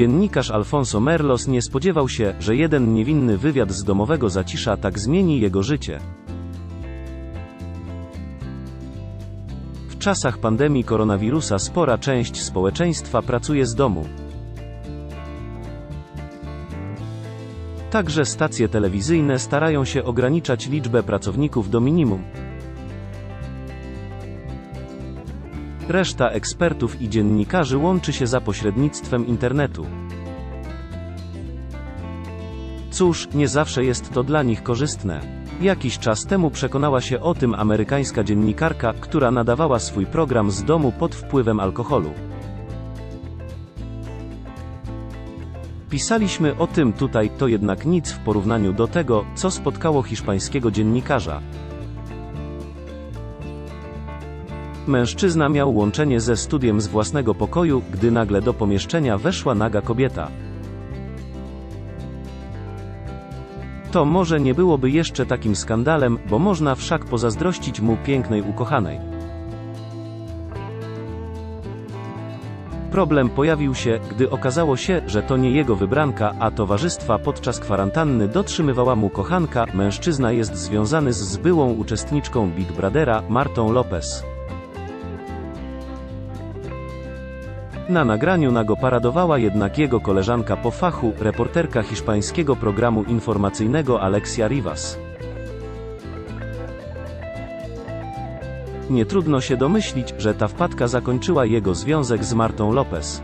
Dziennikarz Alfonso Merlos nie spodziewał się, że jeden niewinny wywiad z domowego zacisza tak zmieni jego życie. W czasach pandemii koronawirusa spora część społeczeństwa pracuje z domu. Także stacje telewizyjne starają się ograniczać liczbę pracowników do minimum. Reszta ekspertów i dziennikarzy łączy się za pośrednictwem internetu. Cóż, nie zawsze jest to dla nich korzystne. Jakiś czas temu przekonała się o tym amerykańska dziennikarka, która nadawała swój program z domu pod wpływem alkoholu. Pisaliśmy o tym tutaj, to jednak nic w porównaniu do tego, co spotkało hiszpańskiego dziennikarza. Mężczyzna miał łączenie ze studiem z własnego pokoju, gdy nagle do pomieszczenia weszła naga kobieta. To może nie byłoby jeszcze takim skandalem, bo można wszak pozazdrościć mu pięknej ukochanej. Problem pojawił się, gdy okazało się, że to nie jego wybranka, a towarzystwa podczas kwarantanny dotrzymywała mu kochanka. Mężczyzna jest związany z byłą uczestniczką Big Brothera, Martą Lopez. Na nagraniu nago paradowała jednak jego koleżanka po fachu, reporterka hiszpańskiego programu informacyjnego Alexia Rivas. Nie trudno się domyślić, że ta wpadka zakończyła jego związek z Martą Lopez.